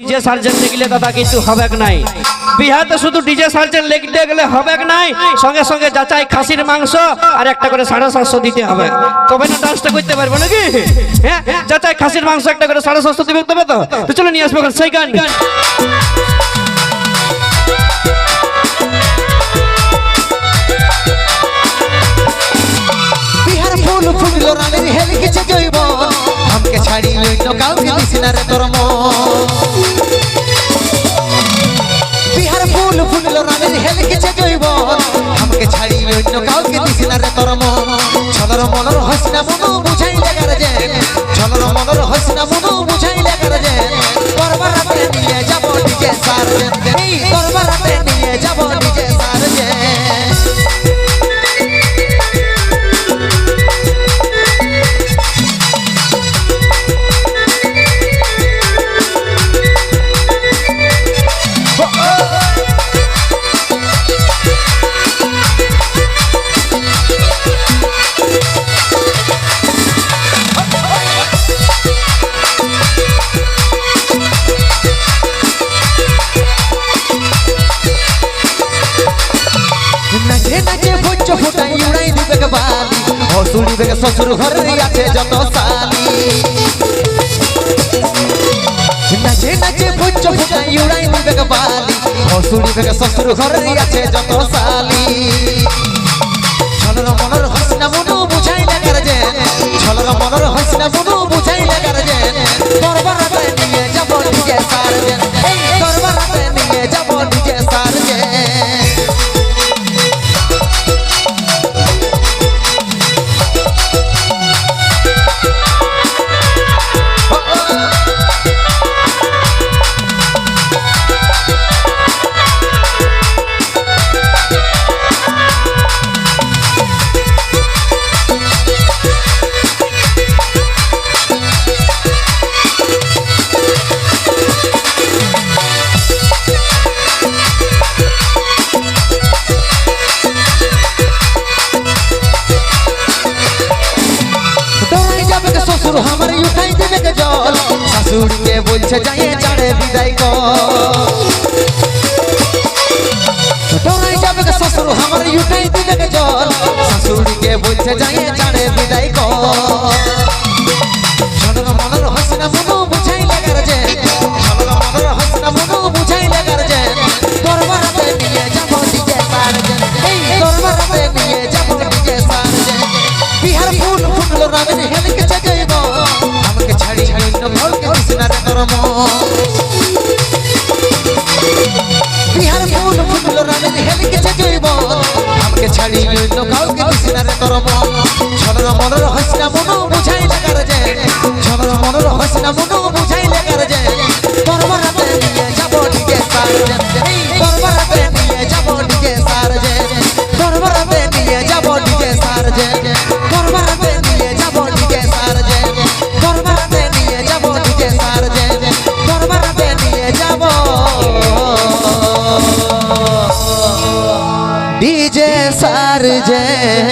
DJ surgeon লিখলে দাদা কিছু হবে নাই। বিহাতে শুধু ডিজে সার্জেন লিখতে গেলে হবে নাই, সঙ্গে সঙ্গে যাচাই খাসির মাংস আর একটা করে সাড়ে সাতশো দিতে হবে। তবে না ডান্সটা করতে পারব নাকি? হ্যাঁ যাচাই খাসির মাংস, একটা করে সাড়ে সাতশো দিবে, তবে তো। চলো নিয়ে আসব সেই গান। অন্য কাউকে দিস না রে তোর। বিহার ফুল ফুটলো রানের হেলে কিছু জৈব আমাকে ছাড়ি অন্য কাউকে দিস না রে তোর মন। হসুড়ি থেকে শ্বশুর ঘরে আছে যত সালি নাচে নাচে ভোজ ফুটাই উড়াই দিবে গে বালি হসুড়ি বেগে শ্বশুর ঘরে আছে যত সালি শ্বশুর আমার উঠাই দেবে গে জল শাশুড়িকে বলছে যাইয়ে চাড়ে বিদায় কর ডরাই যাবে গে শ্বশুর আমার উঠাই দেবে গে জল শাশুড়িকে বলছে যাইয়ে মন। বিহার ফুল ফুটলো রামের হেলকে চাইব আমাকে ছাড়ি অন্য কাউকে দিস না রে তোর মন। ছলর মলর হসনা মনো বুঝাই লাগার যে ছলর মলর হসনা মনো डीजे सार जय।